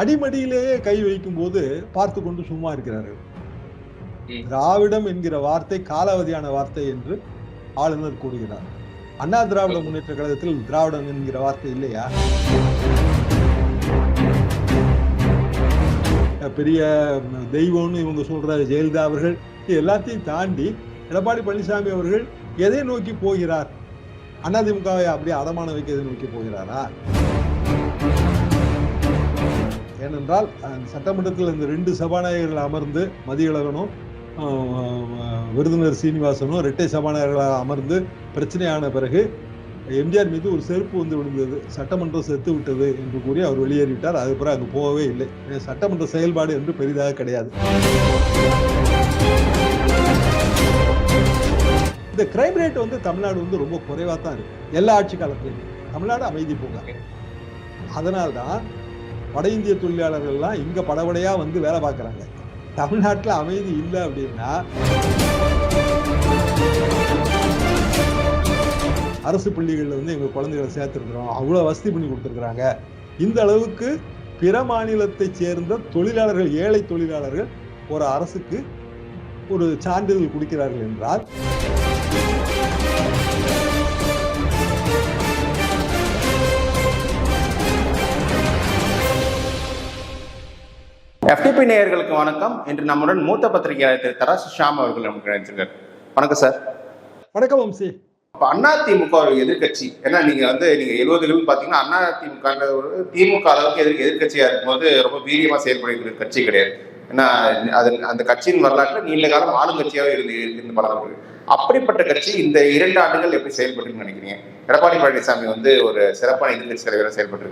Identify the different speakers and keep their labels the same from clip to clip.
Speaker 1: அடிமடியிலேயே கை வைக்கும் போது பார்த்து கொண்டு சும்மா இருக்கிறார்கள். திராவிடம் என்கிற வார்த்தை காலாவதியான வார்த்தை என்று ஆளுநர் கூறுகிறார். அண்ணா திராவிட முன்னேற்ற கழகத்தில் திராவிடம் என்கிற வார்த்தை இல்லையா? பெரிய தெய்வம்னு இவங்க சொல்ற ஜெயலலிதா அவர்கள். எல்லாத்தையும் தாண்டி எடப்பாடி பழனிசாமி அவர்கள் எதை நோக்கி போகிறார்? அதிமுகவை அப்படியே அடமான வைக்க எதை நோக்கி போகிறாரா? ஏனென்றால் சட்டமன்றத்தில் இந்த ரெண்டு சபாநாயகர்கள் அமர்ந்து மதியழகனும் விருதுநர் சீனிவாசனும் இரட்டை சபாநாயகர்களாக அமர்ந்து பிரச்சனையான பிறகு எம்ஜிஆர் மீது ஒரு செருப்பு வந்து விழுந்தது. சட்டமன்றம் செத்து விட்டது என்று கூறி அவர் வெளியேறிவிட்டார். அது பிறகு அங்கு போகவே இல்லை. சட்டமன்ற செயல்பாடு என்று பெரிதாக கிடையாது. இந்த கிரைம் ரேட் வந்து தமிழ்நாடு வந்து ரொம்ப குறைவாக தான் இருக்கு. எல்லா ஆட்சி காலத்திலையும். தமிழ்நாடு அமைதி பூங்கா. அதனால்தான் வட இந்திய தொழிலாளர்கள்லாம் இங்க படபடையா வந்து வேலை பார்க்குறாங்க. தமிழ்நாட்டில் அமைதி இல்லை அப்படின்னா அரசு பள்ளிகளில் வந்து எங்கள் குழந்தைகளை சேர்த்துருக்குறோம். அவ்வளோ வசதி பண்ணி கொடுத்துருக்குறாங்க. இந்த அளவுக்கு பிற மாநிலத்தைச் சேர்ந்த தொழிலாளர்கள் ஏழை தொழிலாளர்கள் ஒரு அரசுக்கு ஒரு சான்றிதழ் கொடுக்கிறார்கள் என்றால்
Speaker 2: எஃப்டிபி நேயர்களுக்கு வணக்கம். இன்று நம்முடன் மூத்த பத்திரிகையாளர் திரு தராசு ஷாம் அவர்கள் நமக்கு நினைச்சிருக்காரு வணக்கம் சார்
Speaker 1: வணக்கம் வம்சி
Speaker 2: இப்போ அண்ணா திமுக ஒரு எதிர்க்கட்சி. ஏன்னா நீங்க வந்து நீங்க எழுபதுகள் பாத்தீங்கன்னா அண்ணா திமுக ஒரு திமுக அளவுக்கு எதிர் எதிர்க்கட்சியா இருக்கும்போது ரொம்ப வீரியமா செயல்படுகிற கட்சி கிடையாது. ஏன்னா அது அந்த கட்சியின் வரலாற்றுல நீண்ட காலம் ஆளுங்கட்சியாவே இருந்து இருந்து பழக்கம் அப்படிப்பட்ட கட்சி இந்த இரண்டு ஆண்டுகள் எப்படி செயல்பட்டுன்னு நினைக்கிறீங்க? எடப்பாடி பழனிசாமி வந்து ஒரு சிறப்பான எதிர்க்கட்சி தலைவராக செயல்பட்டு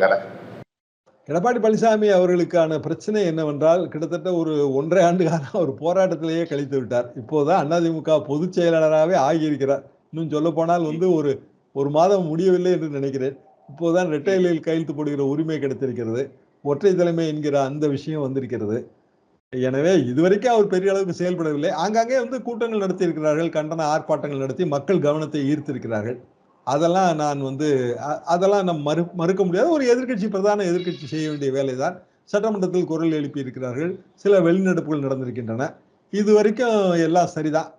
Speaker 1: எடப்பாடி பழனிசாமி அவர்களுக்கான பிரச்சனை என்னவென்றால் கிட்டத்தட்ட ஒரு ஒன்றரை ஆண்டு காலம் அவர் போராட்டத்திலேயே கழித்து விட்டார். இப்போதான் அதிமுக பொதுச் செயலாளராகவே ஆகியிருக்கிறார். இன்னும் சொல்ல போனால் வந்து ஒரு ஒரு மாதம் முடியவில்லை என்று நினைக்கிறேன். இப்போதான் ரெட்டையிலில் கையெழுத்து போடுகிற உரிமை கிடைத்திருக்கிறது. ஒற்றை தலைமை என்கிற அந்த விஷயம் வந்திருக்கிறது. எனவே இதுவரைக்கும் அவர் பெரிய அளவுக்கு செயல்படவில்லை. ஆங்காங்கே வந்து கூட்டங்கள் நடத்தி இருக்கிறார்கள் கண்டன ஆர்ப்பாட்டங்கள் நடத்தி மக்கள் கவனத்தை ஈர்த்திருக்கிறார்கள். அதெல்லாம் நான் வந்து அதெல்லாம் நம்ம மறு மறுக்க முடியாது. ஒரு எதிர்க்கட்சி பிரதான எதிர்க்கட்சி செய்ய வேண்டிய வேலைதான். சட்டமன்றத்தில் குரல் எழுப்பி இருக்கிறார்கள் சில வெளிநடப்புகள் நடந்திருக்கின்றன. இது வரைக்கும் எல்லாம் சரிதான்.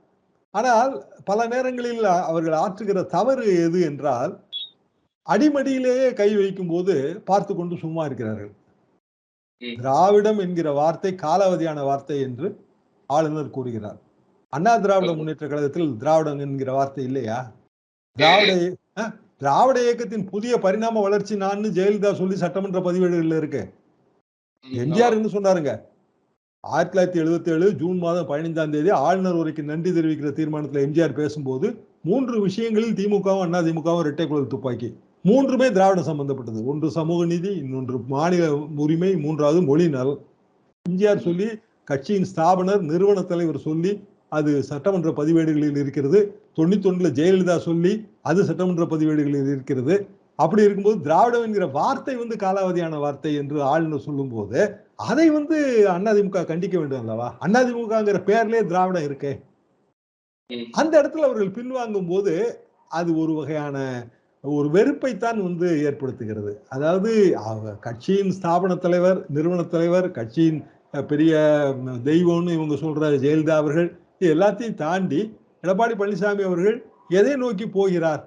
Speaker 1: ஆனால் பல நேரங்களில் அவர்கள் ஆற்றுகிற தவறு எது என்றால் அடிமடியிலேயே கை வைக்கும் போது பார்த்து கொண்டு சும்மா இருக்கிறார்கள். திராவிடம் என்கிற வார்த்தை காலாவதியான வார்த்தை என்று ஆளுநர் கூறுகிறார். அண்ணா திராவிட முன்னேற்ற கழகத்தில் திராவிடம் என்கிற வார்த்தை இல்லையா? திராவிட திராவிட இயக்கத்தின் புதிய பரிணாம வளர்ச்சி நான் ஜெயலலிதா சொல்லி சட்டமன்ற பதிவேடுகள்ல இருக்கு. எம்ஜிஆர் என்ன சொன்னாருங்க. ஆயிரத்தி தொள்ளாயிரத்தி எழுபத்தி ஏழு ஜூன் மாதம் பதினைந்தாம் தேதி ஆளுநர் உரைக்கு நன்றி தெரிவிக்கிற தீர்மானத்தில் எம்ஜிஆர் பேசும்போது மூன்று விஷயங்களில் திமுகவும் அண்ணா திமுகவும் இரட்டை குழல் துப்பாக்கி. மூன்றுமே திராவிடம் சம்பந்தப்பட்டது. ஒன்று சமூக நீதி இன்னொன்று மாநில உரிமை மூன்றாவது மொழி நலன் எம்ஜிஆர் சொல்லி கட்சியின் ஸ்தாபனர் நிறுவன தலைவர் சொல்லி அது சட்டமன்ற பதிவேடுகளில் இருக்கிறது. தொண்ணூத்தொன்னுல ஜெயலலிதா சொல்லி அது சட்டமன்ற பதிவேடுகளில் இருக்கிறது. அப்படி இருக்கும்போது திராவிடம் என்கிற வார்த்தை வந்து காலாவதியான வார்த்தை என்று ஆளுநர் சொல்லும்போது அதை வந்து அதிமுக கண்டிக்க வேண்டும் அல்லவா? அதிமுகங்கிற பேர்லயே திராவிடம் இருக்கே. அந்த இடத்துல அவர்கள் பின்வாங்கும் போது அது ஒரு வகையான ஒரு வெறுப்பைத்தான் வந்து ஏற்படுத்துகிறது. அதாவது கட்சியின் ஸ்தாபன தலைவர் நிறுவன தலைவர் கட்சியின் பெரிய தெய்வம்னு இவங்க சொல்ற ஜெயலலிதா அவர்கள். எல்லாத்தையும் தாண்டி எடப்பாடி பழனிசாமி அவர்கள் எதை நோக்கி போகிறார்?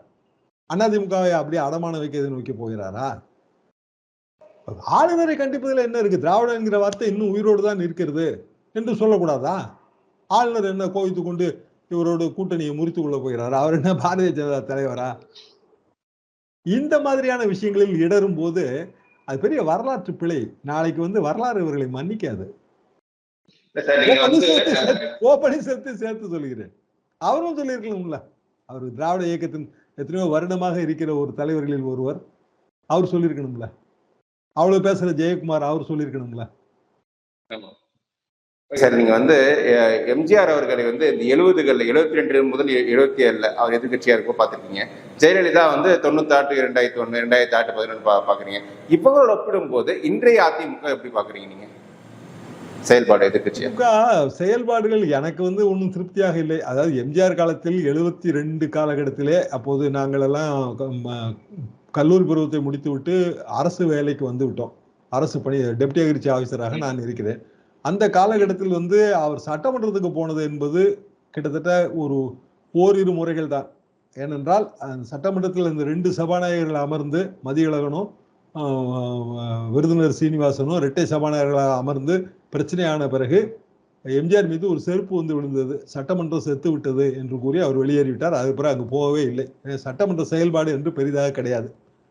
Speaker 1: அதிமுகவை அப்படியே அடமான வைக்க எதை நோக்கி போகிறாரா? ஆளுநரை கண்டிப்பதில் என்ன இருக்கு? திராவிடம் என்கிற வார்த்தை இன்னும் உயிரோடு தான் இருக்கிறது என்று சொல்லக்கூடாதா? ஆளுநர் என்ன கோவித்து கொண்டு இவரோட கூட்டணியை முறித்து கொள்ள போகிறாரா? அவர் என்ன பாரதிய ஜனதா தலைவரா? இந்த மாதிரியான விஷயங்களில் இடரும் போது அது பெரிய வரலாற்று பிழை. நாளைக்கு வந்து வரலாறு இவர்களை மன்னிக்காது. ஓ பன்னீர்செல்வத்தை சேர்த்து சொல்கிறேன் அவரும் சொல்லியிருக்கணும்ல அவர் திராவிட இயக்கத்தின் எத்தனையோ வருடமாக இருக்கிற ஒரு தலைவர்களில் ஒருவர். அவர் சொல்லியிருக்கணும்ல. அவ்வளவு பேசுற ஜெயக்குமார் அவர் சொல்லியிருக்கணும்ல.
Speaker 2: சார் நீங்க வந்து எம்ஜிஆர் அவர்களை வந்து இந்த எழுபதுகள்ல எழுபத்தி ரெண்டு முதல் எழுபத்தி ஏழுல அவர் எதிர்கட்சியா இருக்கும் பார்த்திருக்கீங்க. ஜெயலலிதா வந்து தொண்ணூத்தாட்டு இரண்டாயிரத்தி ஒண்ணு ரெண்டாயிரத்தி ஆட்டு பதினொன்று பாக்குறீங்க இப்போங்களோட ஒப்பிடும்போது இன்றைய அதிமுக எப்படி பாக்குறீங்க நீங்க? செயல்பாடு எதிர்கட்சியா
Speaker 1: திமுக செயல்பாடுகள் எனக்கு வந்து ஒன்றும் திருப்தியாக இல்லை. அதாவது எம்ஜிஆர் காலத்தில் எழுபத்தி ரெண்டு காலகட்டத்திலே அப்போது நாங்கள் எல்லாம் க- ம- கல்லூரி பருவத்தை முடித்துவிட்டு அரசு வேலைக்கு வந்து விட்டோம். அரசு பணி டெப்டி அக்ரிச்சி ஆஃபீஸராக நான் இருக்கிறேன். அந்த காலகட்டத்தில் வந்து அவர் சட்டமன்றத்துக்கு போனது என்பது கிட்டத்தட்ட ஒரு ஓரிரு முறைகள் தான். ஏனென்றால் சட்டமன்றத்தில் இந்த ரெண்டு சபாநாயகர்கள் அமர்ந்து மதியழகனும் ஆஹ், விருதுநகர் சீனிவாசனும் இரட்டை சபாநாயகர்களாக அமர்ந்து பிரச்சனையான பிறகு எம்ஜிஆர் மீது ஒரு செருப்பு வந்து விழுந்தது. சட்டமன்றம் செத்து விட்டது என்று கூறி அவர் வெளியேறிவிட்டார். அது பிறகு அங்கே போகவே இல்லை. சட்டமன்ற செயல்பாடு என்று பெரிதாக கிடையாது.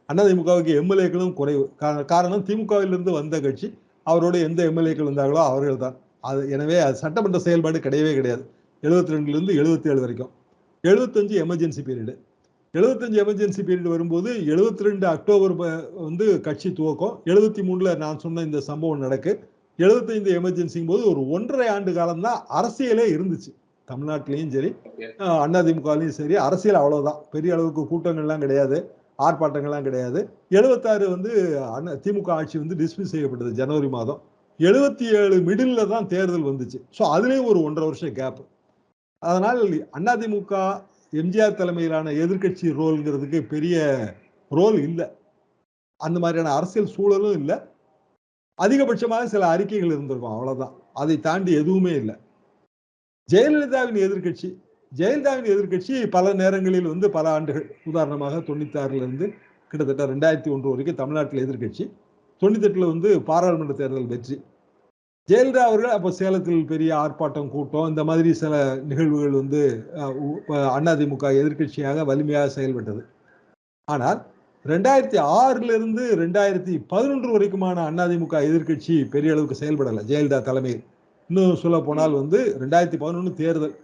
Speaker 1: அதிமுகவுக்கு எம்எல்ஏக்களும் குறைவு. காரணம் திமுகவிலிருந்து வந்த கட்சி அவரோட எந்த எம்எல்ஏக்கள் இருந்தாங்களோ அவர்கள் தான் அது எனவே அது சட்டமன்ற செயல்பாடு கிடையவே கிடையாது. எழுபத்தி ரெண்டுலேருந்து எழுபத்தி ஏழு வரைக்கும். எழுபத்தஞ்சு எமர்ஜென்சி பீரியடு. எழுபத்தஞ்சு எமர்ஜென்சி பீரியட் வரும்போது எழுபத்தி ரெண்டு அக்டோபர் வந்து கட்சி துவக்கம். எழுபத்தி மூணில் நான் சொன்ன இந்த சம்பவம் நடக்கு. எழுபத்தைந்து எமர்ஜென்சிங்கும் போது ஒரு ஒன்றரை ஆண்டு காலம் தான் அரசியலே இருந்துச்சு. தமிழ்நாட்டிலையும் சரி அதிமுகலையும் சரி அரசியல் அவ்வளவுதான். பெரிய அளவுக்கு கூட்டங்கள்லாம் கிடையாது ஆர்ப்பாட்டங்கள்லாம் கிடையாது. எழுபத்தாறு வந்து அண்ணா திமுக ஆட்சி வந்து டிஸ்மிஸ் செய்யப்பட்டது ஜனவரி மாதம். எழுபத்தி ஏழு மிடில் தான் தேர்தல் வந்துச்சு. ஸோ அதுலேயும் ஒரு ஒன்றரை வருஷம் கேப் அதனால் அதிமுக எம்ஜிஆர் தலைமையிலான எதிர்க்கட்சி ரோல்ங்கிறதுக்கு பெரிய ரோல் இல்லை. அந்த மாதிரியான அரசியல் சூழலும் இல்லை. அதிகபட்சமாக சில அறிக்கைகள் இருந்திருக்கும் அவ்வளவுதான். அதை தாண்டி எதுவுமே இல்லை. ஜெயலலிதாவின் எதிர்க்கட்சி ஜெயலலிதாவின் எதிர்க்கட்சி பல நேரங்களில் வந்து பல ஆண்டுகள் உதாரணமாக தொண்ணூத்தி இருந்து கிட்டத்தட்ட ரெண்டாயிரத்தி ஒன்று வரைக்கும் தமிழ்நாட்டில் எதிர்க்கட்சி தொண்ணூத்தெட்டில் வந்து பாராளுமன்ற தேர்தல் வெற்றி. ஜெயலலிதா அவர்கள் அப்போ சேலத்தில் பெரிய ஆர்ப்பாட்டம் கூட்டம் இந்த மாதிரி சில நிகழ்வுகள் வந்து அஹ், உ- அதிமுக எதிர்க்கட்சியாக வலிமையாக செயல்பட்டது. ஆனால் ரெண்டாயிரத்தி ஆறுல இருந்து ரெண்டாயிரத்தி பதினொன்று வரைக்குமான அதிமுக எதிர்க்கட்சி பெரிய அளவுக்கு செயல்படலை. ஜெயலலிதா தலைமையில். இன்னும் சொல்ல போனால் வந்து ரெண்டாயிரத்தி பதினொன்று தேர்தல்.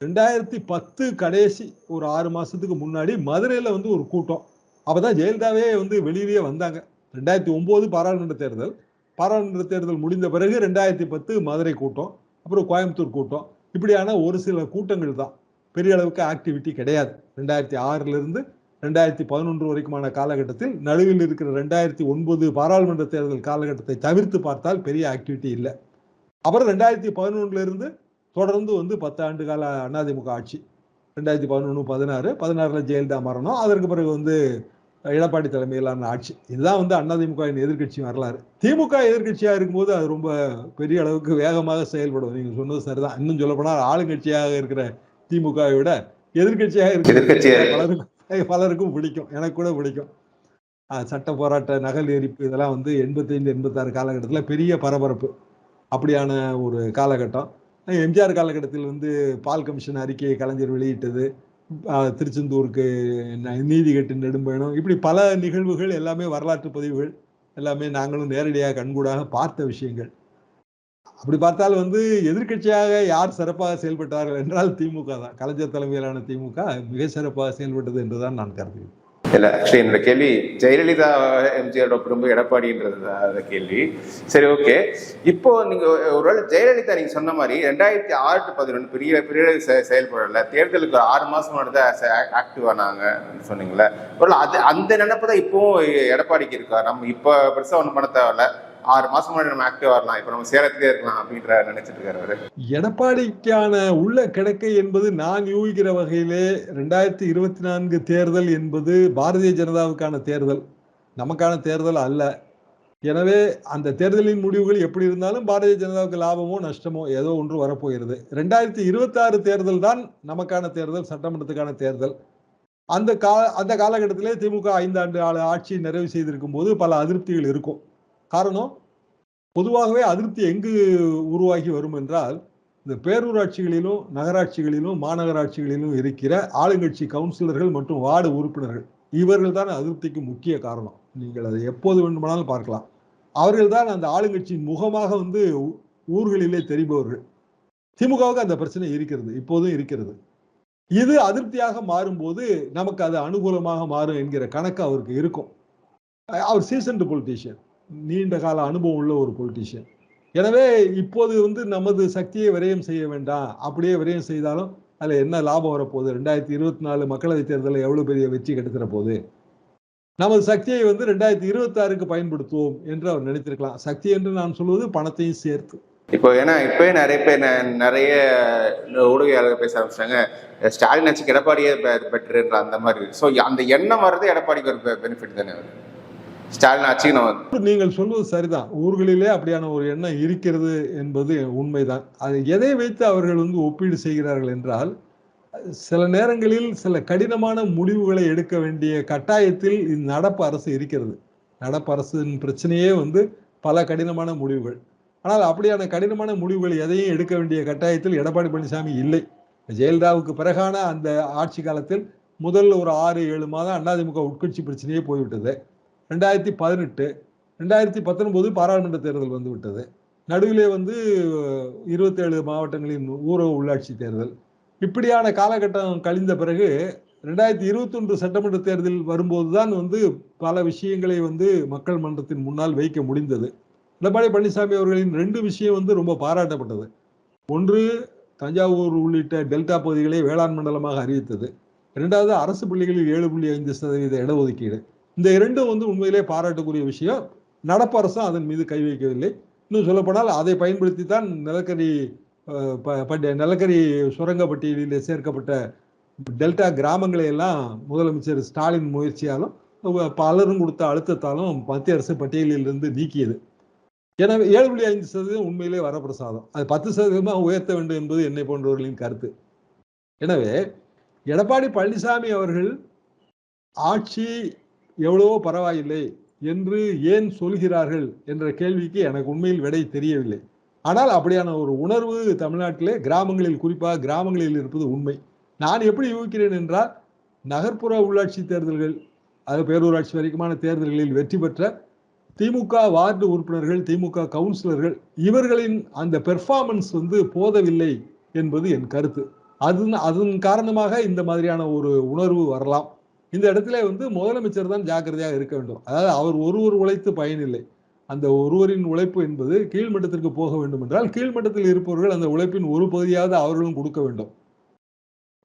Speaker 1: ரெண்டாயிரத்தி பத்து கடைசி ஒரு ஆறு மாசத்துக்கு முன்னாடி மதுரையில் வந்து ஒரு கூட்டம். அப்பதான் ஜெயலலிதாவே வந்து வெளியிலேயே வந்தாங்க. ரெண்டாயிரத்தி ஒன்பது பாராளுமன்ற தேர்தல். பாராளுமன்ற தேர்தல் முடிந்த பிறகு ரெண்டாயிரத்தி பத்து மதுரை கூட்டம். அப்புறம் கோயம்புத்தூர் கூட்டம். இப்படியான ஒரு சில கூட்டங்கள் தான். பெரிய அளவுக்கு ஆக்டிவிட்டி கிடையாது. ரெண்டாயிரத்தி ஆறுல இருந்து ரெண்டாயிரத்தி பதினொன்று வரைக்குமான காலகட்டத்தில் நடுவில் இருக்கிற ரெண்டாயிரத்தி ஒன்பது பாராளுமன்ற தேர்தல் காலகட்டத்தை தவிர்த்து பார்த்தால் பெரிய ஆக்டிவிட்டி இல்லை. அப்புறம் ரெண்டாயிரத்தி பதினொன்றுல இருந்து தொடர்ந்து வந்து பத்து ஆண்டு கால அதிமுக ஆட்சி. ரெண்டாயிரத்தி பதினொன்று பதினாறு பதினாறுல ஜெயலலிதா மரணம் அதற்கு பிறகு வந்து எடப்பாடி தலைமையிலான ஆட்சி. இதுதான் வந்து அதிமுகவின் எதிர்க்கட்சி வரலாறு. திமுக எதிர்க்கட்சியா இருக்கும்போது அது ரொம்ப பெரிய அளவுக்கு வேகமாக செயல்படும். நீங்க சொன்னது சரிதான். இன்னும் சொல்லப்போனால் ஆளுங்கட்சியாக இருக்கிற திமுகவை விட எதிர்க்கட்சியாக இருக்கிற பலருக்கும் பிடிக்கும். எனக்கு கூட பிடிக்கும். சட்ட போராட்ட நகல் எரிப்பு இதெல்லாம் வந்து எண்பத்தைந்து எண்பத்தாறு காலகட்டத்தில் பெரிய பரபரப்பு. அப்படியான ஒரு காலகட்டம். எம்ஜிஆர் காலகட்டத்தில் வந்து பால் கமிஷன் அறிக்கையை கலைஞர் வெளியிட்டது. திருச்செந்தூருக்கு நீதி கட்டு நெடும்பயணம். இப்படி பல நிகழ்வுகள் எல்லாமே வரலாற்று பதிவுகள். எல்லாமே நாங்களும் நேரடியாக கண்கூடாக பார்த்த விஷயங்கள். அப்படி பார்த்தால் வந்து எதிர்க்கட்சியாக யார் சிறப்பாக செயல்பட்டார்கள் என்றால் திமுக தான். கலைஞர் தலைமையிலான திமுக மிக சிறப்பாக செயல்பட்டது என்றுதான் நான் கருதுகிறேன்.
Speaker 2: இல்லை ஆக்சுவலி என்னோட கேள்வி ஜெயலலிதா எம்ஜிஆரோட ரொம்ப எடப்பாடின்றது கேள்வி. சரி ஓகே. இப்போ நீங்க ஒருவேளை ஜெயலலிதா நீங்க சொன்ன மாதிரி ரெண்டாயிரத்தி ஆறு டு பதினொன்று பெரிய பெரிய செ- செயல்படல. தேர்தலுக்கு ஆறு மாசம் முன்னாடி ஆக்டிவ் ஆனாங்க சொன்னீங்களே ஒருவேளை அது அந்த நினைப்பு தான் இப்பவும் எடப்பாடிக்கு இருக்கா? நம்ம இப்போ பெருசாக ஒன்றும் பண்ண தேவையில்ல. ஆறு மாசம் முன்னாடி நம்ம ஆக்டிவா வரலாம். இப்ப நம்ம சேலத்திலே இருக்கலாம் அப்படின்ற நினைச்சிட்டு இருக்காரு
Speaker 1: எடப்பாடிக்கான உள்ள கிடக்கை என்பது நான் யூகிக்கிற வகையிலே ரெண்டாயிரத்தி இருபத்தி நான்கு தேர்தல் என்பது பாரதிய ஜனதாவுக்கான தேர்தல். நமக்கான தேர்தல் அல்ல. எனவே அந்த தேர்தலின் முடிவுகள் எப்படி இருந்தாலும் பாரதிய ஜனதாவுக்கு லாபமோ நஷ்டமோ ஏதோ ஒன்று வரப்போகிறது. ரெண்டாயிரத்தி இருபத்தாறு தேர்தல் தான் நமக்கான தேர்தல் சட்டமன்றத்துக்கான தேர்தல். அந்த கா அந்த காலகட்டத்திலே திமுக ஐந்தாண்டு ஆளு ஆட்சி நிறைவு செய்திருக்கும் போது பல அதிருப்திகள் இருக்கும். காரணம் பொதுவாகவே அதிருப்தி எங்கு உருவாகி வரும் என்றால் இந்த பேரூராட்சிகளிலும் நகராட்சிகளிலும் மாநகராட்சிகளிலும் இருக்கிற ஆளுங்கட்சி கவுன்சிலர்கள் மற்றும் வார்டு உறுப்பினர்கள் இவர்கள் தான் அதிருப்திக்கு முக்கிய காரணம். நீங்கள் அதை எப்போது வேண்டுமானாலும் பார்க்கலாம். அவர்கள் தான் அந்த ஆளுங்கட்சியின் முகமாக வந்து ஊர்களிலே தெரிபவர்கள். திமுகவுக்கு அந்த பிரச்சனை இருக்கிறது இப்போதும் இருக்கிறது. இது அதிருப்தியாக மாறும்போது நமக்கு அது அனுகூலமாக மாறும் என்கிற கணக்கு அவருக்கு இருக்கும். அவர் சீசன்டு பொலிட்டீஷியன். நீண்ட கால அனுபவம் உள்ள ஒரு பொலிட்டிஷியன் எனவே இப்போது வந்து நமது சக்தியை விரயம் செய்ய வேண்டாம். அப்படியே விரயம் செய்தாலும் அதுல என்ன லாபம் வரப்போகுது? ரெண்டாயிரத்தி இருபத்தி நாலு மக்களவைத் தேர்தலில் எவ்வளவு பெரிய வெற்றி கிடைத்திட போகுது? நமது சக்தியை வந்து ரெண்டாயிரத்தி இருபத்தி ஆறுக்கு பயன்படுத்துவோம் என்று அவர் நினைத்திருக்கலாம். சக்தி என்று நான் சொல்வது பணத்தையும் சேர்த்து.
Speaker 2: இப்போ ஏன்னா இப்பவே நிறைய பேர் நிறைய ஊடகையாளர்கள் பேச ஆரம்பிச்சாங்க ஸ்டாலின் ஆச்சுக்கு எடப்பாடியே பெட்டர்ன்ற அந்த மாதிரி. ஸோ அந்த எண்ணம் வர்றது எடப்பாடிக்கு ஒரு பெனிஃபிட் தானே ஸ்டாலின் ஆட்சிக்கு நம்ம
Speaker 1: நீங்கள் சொல்வது சரிதான். ஊர்களிலே அப்படியான ஒரு எண்ணம் இருக்கிறது என்பது உண்மைதான். அது எதை வைத்து அவர்கள் வந்து ஒப்பீடு செய்கிறார்கள் என்றால் சில நேரங்களில் சில கடினமான முடிவுகளை எடுக்க வேண்டிய கட்டாயத்தில் இந்த நடப்பு அரசு இருக்கிறது. நடப்பு அரசின் பிரச்சனையே வந்து பல கடினமான முடிவுகள். ஆனால் அப்படியான கடினமான முடிவுகள் எதையும் எடுக்க வேண்டிய கட்டாயத்தில் எடப்பாடி பழனிசாமி இல்லை. ஜெயலலிதாவுக்கு பிறகான அந்த ஆட்சி காலத்தில் முதல் ஒரு ஆறு ஏழு மாதம் அதிமுக உட்கட்சி பிரச்சனையே போய்விட்டது. ரெண்டாயிரத்தி பதினெட்டு ரெண்டாயிரத்தி பத்தொன்பது பாராளுமன்ற தேர்தல் வந்து விட்டது நடுவிலே வந்து இருபத்தேழு மாவட்டங்களின் ஊரக உள்ளாட்சி தேர்தல். இப்படியான காலகட்டம் கழிந்த பிறகு ரெண்டாயிரத்தி இருபத்தொன்று சட்டமன்ற தேர்தல் வரும்போது தான் வந்து பல விஷயங்களை வந்து மக்கள் மன்றத்தின் முன்னால் வைக்க முடிந்தது. எடப்பாடி பழனிசாமி அவர்களின் ரெண்டு விஷயம் வந்து ரொம்ப பாராட்டப்பட்டது. ஒன்று தஞ்சாவூர் உள்ளிட்ட டெல்டா பகுதிகளை வேளாண் மண்டலமாக அறிவித்தது. இரண்டாவது அரசு பள்ளிகளில் ஏழு புள்ளி ஐந்து சதவீத இடஒதுக்கீடு. இந்த இரண்டும் வந்து உண்மையிலே பாராட்டக்கூடிய விஷயம். நடப்பு அரசும் அதன் மீது கை வைக்கவில்லை. இன்னும் சொல்லப்போனால் அதை பயன்படுத்தி தான் நிலக்கரி ப- நிலக்கரி சுரங்க பட்டியலில் சேர்க்கப்பட்ட டெல்டா கிராமங்களை எல்லாம் முதலமைச்சர் ஸ்டாலின் முயற்சியாலும் பலரும் கொடுத்த அழுத்தத்தாலும் மத்திய அரசு பட்டியலில் இருந்து நீக்கியது. எனவே ஏழு புள்ளி ஐந்து சதவீதம் உண்மையிலே வரப்பிரசாதம். அது பத்து சதவீதமாக உயர்த்த வேண்டும் என்பது என்னை போன்றவர்களின் கருத்து. எனவே எடப்பாடி பழனிசாமி அவர்கள் ஆட்சி எவ்வளவோ பரவாயில்லை என்று ஏன் சொல்கிறார்கள் என்ற கேள்விக்கு எனக்கு உண்மையில் விடை தெரியவில்லை. ஆனால் அப்படியான ஒரு உணர்வு தமிழ்நாட்டிலே கிராமங்களில் குறிப்பாக கிராமங்களில் இருப்பது உண்மை. நான் எப்படி யூகிக்கிறேன் என்றால் நகர்ப்புற உள்ளாட்சி தேர்தல்கள் அது பேரூராட்சி வரைக்குமான தேர்தல்களில் வெற்றி பெற்ற திமுக வார்டு உறுப்பினர்கள் திமுக கவுன்சிலர்கள் இவர்களின் அந்த பெர்ஃபார்மன்ஸ் வந்து போதவில்லை என்பது என் கருத்து. அது அதன் காரணமாக இந்த மாதிரியான ஒரு உணர்வு வரலாம். இந்த இடத்துல வந்து முதலமைச்சர் தான் ஜாக்கிரதையாக இருக்க வேண்டும். அதாவது அவர் ஒருவர் உழைத்து பயனில்லை. அந்த ஒருவரின் உழைப்பு என்பது கீழ்மட்டத்திற்கு போக வேண்டும் என்றால் கீழ்மட்டத்தில் இருப்பவர்கள் அந்த உழைப்பின் ஒரு பகுதியாவது அவர்களும் கொடுக்க வேண்டும்.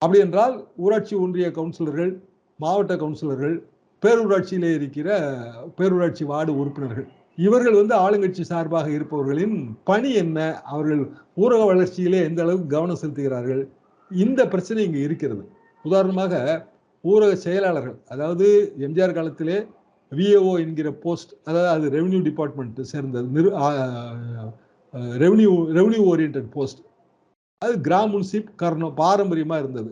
Speaker 1: அப்படி என்றால் ஊராட்சி ஒன்றிய கவுன்சிலர்கள் மாவட்ட கவுன்சிலர்கள் பேரூராட்சியிலே இருக்கிற பேரூராட்சி வார்டு உறுப்பினர்கள் இவர்கள் வந்து ஆளுங்கட்சி சார்பாக இருப்பவர்களின் பணி என்ன? அவர்கள் ஊரக வளர்ச்சியிலே எந்த அளவுக்கு கவனம் செலுத்துகிறார்கள்? இந்த பிரச்சனை இங்கு இருக்கிறது. உதாரணமாக ஊரக செயலாளர்கள் அதாவது எம்ஜிஆர் காலத்திலே விஏஓ என்கிற போஸ்ட் அதாவது அது ரெவன்யூ டிபார்ட்மெண்ட் சேர்ந்தது நிரு ரெவன்யூ ரெவன்யூ ஓரியன்ட் போஸ்ட். அது கிராம் முன்சிப் கர்ணம் பாரம்பரியமாக இருந்தது.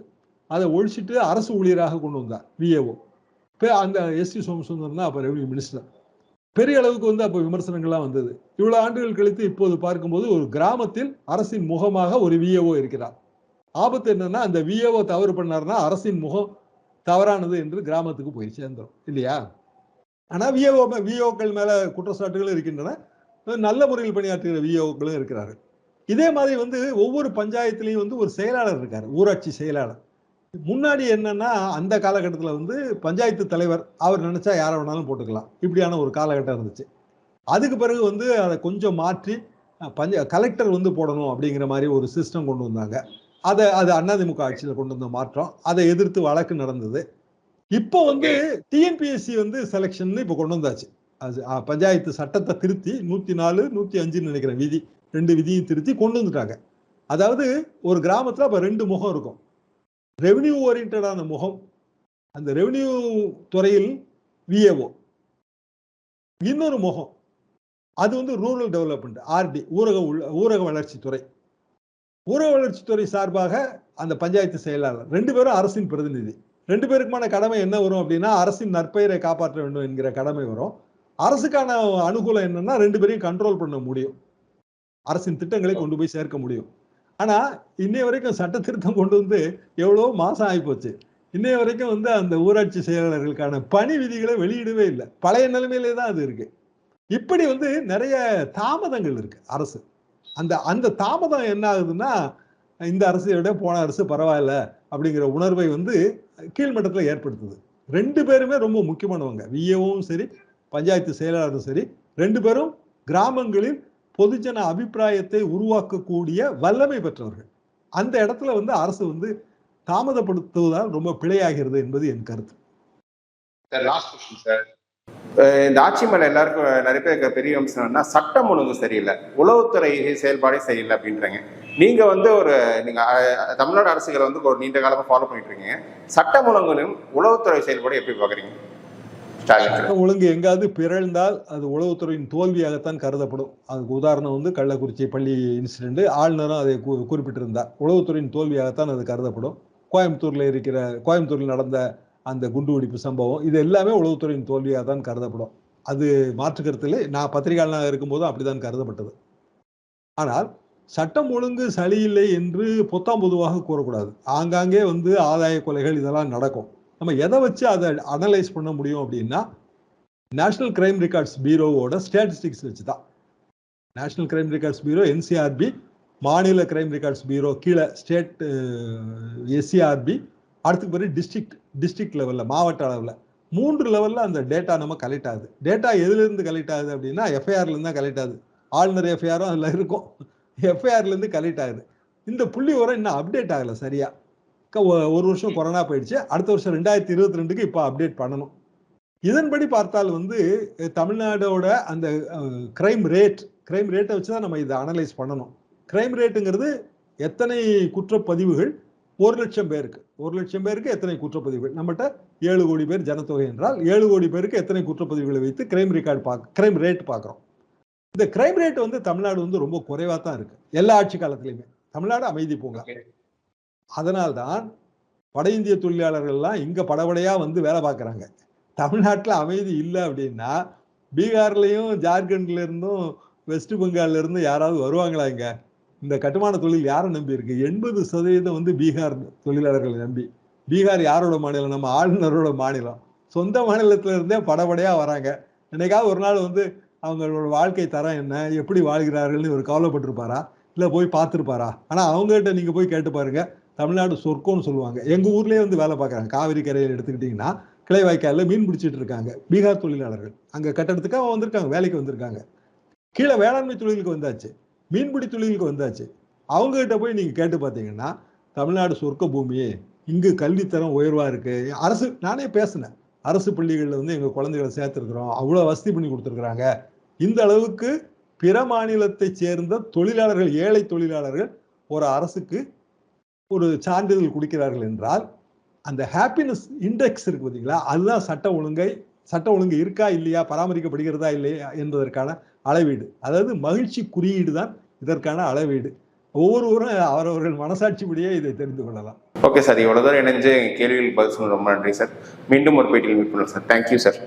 Speaker 1: அதை ஒழிச்சிட்டு அரசு ஊழியராக கொண்டு வந்தார் விஏஓ இப்போ அந்த எஸ்டி சோமசுந்தரம் தான் அப்போ ரெவன்யூ மினிஸ்டர் பெரிய அளவுக்கு வந்து அப்போ விமர்சனங்கள்லாம் வந்தது. இவ்வளோ ஆண்டுகள் கழித்து இப்போது பார்க்கும்போது ஒரு கிராமத்தில் அரசின் முகமாக ஒரு விஏஓ இருக்கிறார். ஆபத்து என்னன்னா அந்த விஏஓ தவறு பண்ணார்னா அரசின் முகம் தவறானது என்று கிராமத்துக்கு போய் சேர்ந்தோம். இல்லையா? ஆனால் விஓ விஓக்கள் மேலே குற்றச்சாட்டுகள் இருக்கின்றன. நல்ல முறையில் பணியாற்றுகிற விஓக்களும் இருக்கிறார்கள். இதே மாதிரி வந்து ஒவ்வொரு பஞ்சாயத்துலேயும் வந்து ஒரு செயலாளர் இருக்கார் ஊராட்சி செயலாளர். முன்னாடி என்னன்னா அந்த காலகட்டத்தில் வந்து பஞ்சாயத்து தலைவர் அவர் நினச்சா யாரை வேணாலும் போட்டுக்கலாம். இப்படியான ஒரு காலகட்டம் இருந்துச்சு. அதுக்கு பிறகு வந்து அதை கொஞ்சம் மாற்றி பஞ்ச கலெக்டர் வந்து போடணும் அப்படிங்கிற மாதிரி ஒரு சிஸ்டம் கொண்டு வந்தாங்க. அதை அது அதிமுக ஆட்சியில் கொண்டு வந்த மாற்றம் அதை எதிர்த்து வழக்கு நடந்தது. இப்போ வந்து டிஎன்பிஎஸ்சி வந்து செலெக்ஷன் இப்போ கொண்டு வந்தாச்சு. அது பஞ்சாயத்து சட்டத்தை திருத்தி நூத்தி நாலு நூத்தி அஞ்சுன்னு நினைக்கிறேன் விதி ரெண்டு விதியும் திருத்தி கொண்டு வந்துட்டாங்க. அதாவது ஒரு கிராமத்துல அப்ப ரெண்டு முகம் இருக்கும். ரெவன்யூ ஓரியன்டான முகம் அந்த ரெவன்யூ துறையில் விஏஓ இன்னொரு முகம் அது வந்து ரூரல் டெவலப்மெண்ட் ஆர்டி ஊரக உள்ள- ஊரக வளர்ச்சித்துறை. ஊரக வளர்ச்சித்துறை சார்பாக அந்த பஞ்சாயத்து செயலாளர். ரெண்டு பேரும் அரசின் பிரதிநிதி. ரெண்டு பேருக்குமான கடமை என்ன வரும் அப்படின்னா அரசின் நற்பெயரை காப்பாற்ற வேண்டும் என்கிற கடமை வரும். அரசுக்கான அனுகூலம் என்னன்னா ரெண்டு பேரையும் கண்ட்ரோல் பண்ண முடியும். அரசின் திட்டங்களை கொண்டு போய் சேர்க்க முடியும். ஆனா இன்னைய வரைக்கும் சட்ட திருத்தம் கொண்டு வந்து எவ்வளோ மாசம் ஆகிப்போச்சு. இன்னைய வரைக்கும் வந்து அந்த ஊராட்சி செயலாளர்களுக்கான பணி விதிகளை வெளியிடவே இல்லை. பழைய நிலைமையிலே தான் அது இருக்கு. இப்படி வந்து நிறைய தாமதங்கள் இருக்கு அரசு. அந்த அந்த தாமதம் என்ன ஆகுதுன்னா இந்த அரசை விட போன அரசு பரவாயில்ல அப்படிங்கிற உணர்வை வந்து கீழ்மட்டத்தில் ஏற்படுத்துது. ரெண்டு பேருமே ரொம்ப முக்கியமானவங்க. விஏவும் சரி பஞ்சாயத்து செயலாளரும் சரி ரெண்டு பேரும் கிராமங்களில் பொதுஜன அபிப்பிராயத்தை உருவாக்கக்கூடிய வல்லமை பெற்றவர்கள். அந்த இடத்துல வந்து அரசு வந்து தாமதப்படுத்துவதால் ரொம்ப பிழையாகிறது என்பது என் கருத்து.
Speaker 2: சார் லாஸ்ட் கொஸ்டின் சார் இந்த ஆட்சி மேல எல்லாருக்கும் நிறைய பேருக்கு பெரிய அம்சம் என்னன்னா சட்டம் ஒழுங்கு சரியில்லை. உளவுத்துறை செயல்பாடே சரியில்லை அப்படின்றாங்க. நீங்க வந்து ஒரு நீங்க தமிழ்நாடு அரசுகளை வந்து ஒரு நீண்ட காலமா ஃபாலோ பண்ணிட்டு இருக்கீங்க. சட்டம் ஒழுங்குன்னு உளவுத்துறை செயல்பாடு எப்படி பாக்குறீங்க
Speaker 1: சட்டம் ஒழுங்கு எங்காவது பிறழ்ந்தால் அது உளவுத்துறையின் தோல்வியாகத்தான் கருதப்படும். அதுக்கு உதாரணம் வந்து கள்ளக்குறிச்சி பள்ளி இன்சிடென்ட் ஆளுநரும் அதை குறிப்பிட்டிருந்தார். உளவுத்துறையின் தோல்வியாகத்தான் அது கருதப்படும். கோயம்புத்தூர்ல இருக்கிற கோயம்புத்தூரில் நடந்த அந்த குண்டுவெடிப்பு சம்பவம் இது எல்லாமே உளவுத்துறையின் தோல்வியாக தான் கருதப்படும். அது மாற்றுக்கருத்தில் நான் பத்திரிகையாளனாக இருக்கும்போதும் அப்படிதான் கருதப்பட்டது. ஆனால் சட்டம் ஒழுங்கு சரியில்லை என்று பொத்தாம் பொதுவாக கூறக்கூடாது. ஆங்காங்கே வந்து ஆதாய கொலைகள் இதெல்லாம் நடக்கும். நம்ம எதை வச்சு அதை அனலைஸ் பண்ண முடியும் அப்படின்னா நேஷனல் கிரைம் ரெக்கார்ட்ஸ் பீரோவோட ஸ்டாட்டிஸ்டிக்ஸ் வச்சு தான் national crime records bureau NCRB மாநில கிரைம் ரெக்கார்ட்ஸ் பீரோ கீழே ஸ்டேட் எஸ்சிஆர்பி அடுத்துக்கு பிறகு டிஸ்ட்ரிக்ட் டிஸ்ட்ரிக்ட் லெவலில் மாவட்ட அளவில். மூன்று லெவலில் அந்த டேட்டா நம்ம கலெக்ட் ஆகுது. டேட்டா எதுலேருந்து கலெக்ட் ஆகுது அப்படின்னா எஃப்ஐஆர்லேருந்து தான் கலெக்ட் ஆகுது. ஆளுநர் எஃப்ஐஆரும் அதில் இருக்கும். எஃப்ஐஆர்லேருந்து கலெக்ட் ஆகுது. இந்த புள்ளி உரம் இன்னும் அப்டேட் ஆகலை சரியா. ஒரு வருஷம் கொரோனா போயிடுச்சு. அடுத்த வருஷம் ரெண்டாயிரத்தி இருபத்தி ரெண்டுக்கு இப்போ அப்டேட் பண்ணணும். இதன்படி பார்த்தால் வந்து தமிழ்நாடோட அந்த கிரைம் ரேட் கிரைம் ரேட்டை வச்சு தான் நம்ம இதை அனலைஸ் பண்ணணும். கிரைம் ரேட்டுங்கிறது எத்தனை குற்றப்பதிவுகள் ஒரு லட்சம் பேருக்கு ஒரு லட்சம் பேருக்கு எத்தனை குற்றப்பதிவுகள்? நம்மகிட்ட ஏழு கோடி பேர் ஜனத்தொகை என்றால் ஏழு கோடி பேருக்கு எத்தனை குற்றப்பதிவுகளை வைத்து கிரைம் ரெக்கார்டு பார்க்க கிரைம் ரேட் பார்க்குறோம் இந்த கிரைம் ரேட் வந்து தமிழ்நாடு வந்து ரொம்ப குறைவாக தான் இருக்கு. எல்லா ஆட்சி காலத்துலையுமே. தமிழ்நாடு அமைதி பூங்கா. அதனால்தான் வட இந்திய தொழிலாளர்கள்லாம் இங்க படபடையா வந்து வேலை பார்க்குறாங்க தமிழ்நாட்டில் அமைதி இல்லை அப்படின்னா பீகார்லயும் ஜார்க்கண்ட்ல இருந்தும் வெஸ்ட் பெங்கால்ல இருந்து யாராவது வருவாங்களா இங்க? இந்த கட்டுமான தொழில் யாரை நம்பி இருக்கு? எண்பது சதவீதம் வந்து பீகார் தொழிலாளர்களை நம்பி. பீகார் யாரோட மாநிலம்? நம்ம ஆளுநரோட மாநிலம். சொந்த மாநிலத்துல இருந்தே படபடையா வராங்க. என்னைக்காவது ஒரு நாள் வந்து அவங்களோட வாழ்க்கை தரம் என்ன? எப்படி வாழ்கிறார்கள்னு இவர் கவலைப்பட்டிருப்பாரா? இல்லை போய் பார்த்துருப்பாரா? ஆனால் அவங்ககிட்ட நீங்கள் போய் கேட்டு பாருங்க. தமிழ்நாடு சொர்க்கம்னு சொல்லுவாங்க. எங்கள் ஊர்லேயே வந்து வேலை பார்க்குறாங்க. காவிரி கரையில் எடுத்துக்கிட்டிங்கன்னா கிளை வாய்க்காலில் மீன் பிடிச்சிட்டு இருக்காங்க பீகார் தொழிலாளர்கள். அங்கே கட்டடத்துக்காக வந்திருக்காங்க வேலைக்கு வந்திருக்காங்க. கீழே வேளாண்மை தொழிலுக்கு வந்தாச்சு. மீன்பிடி தொழிலுக்கு வந்தாச்சு. அவங்ககிட்ட போய் நீங்கள் கேட்டு பார்த்தீங்கன்னா தமிழ்நாடு சொர்க்க பூமியே இங்கு கல்வித்தரம் உயர்வாக இருக்குது அரசு நானே பேசினேன். அரசு பள்ளிகளில் வந்து எங்கள் குழந்தைகளை சேர்த்துருக்குறோம். அவ்வளோ வசதி பண்ணி கொடுத்துருக்குறாங்க. இந்த அளவுக்கு பிற மாநிலத்தைச் சேர்ந்த தொழிலாளர்கள் ஏழை தொழிலாளர்கள் ஒரு அரசுக்கு ஒரு சான்றிதழ் கொடுக்கிறார்கள் என்றால் அந்த ஹாப்பினஸ் இண்டெக்ஸ் இருக்கு பார்த்தீங்களா அதுதான் சட்ட ஒழுங்கை சட்ட ஒழுங்கு இருக்கா இல்லையா? பராமரிக்கப்படுகிறதா இல்லையா? என்பதற்கான அளவீடு. அதாவது மகிழ்ச்சி குறியீடு தான் இதற்கான அளவீடு. ஒவ்வொருவரும் அவரவர்கள் மனசாட்சிப்படியே இதை தெரிந்து கொள்ளலாம்.
Speaker 2: ஓகே சார் இவ்வளோ தூரம் இணைஞ்சு எங்கள் பதில் சொன்ன ரொம்ப நன்றி சார். மீண்டும் ஒரு பேட்டியில் மீட் பண்ணுறோம் சார். Thank you sir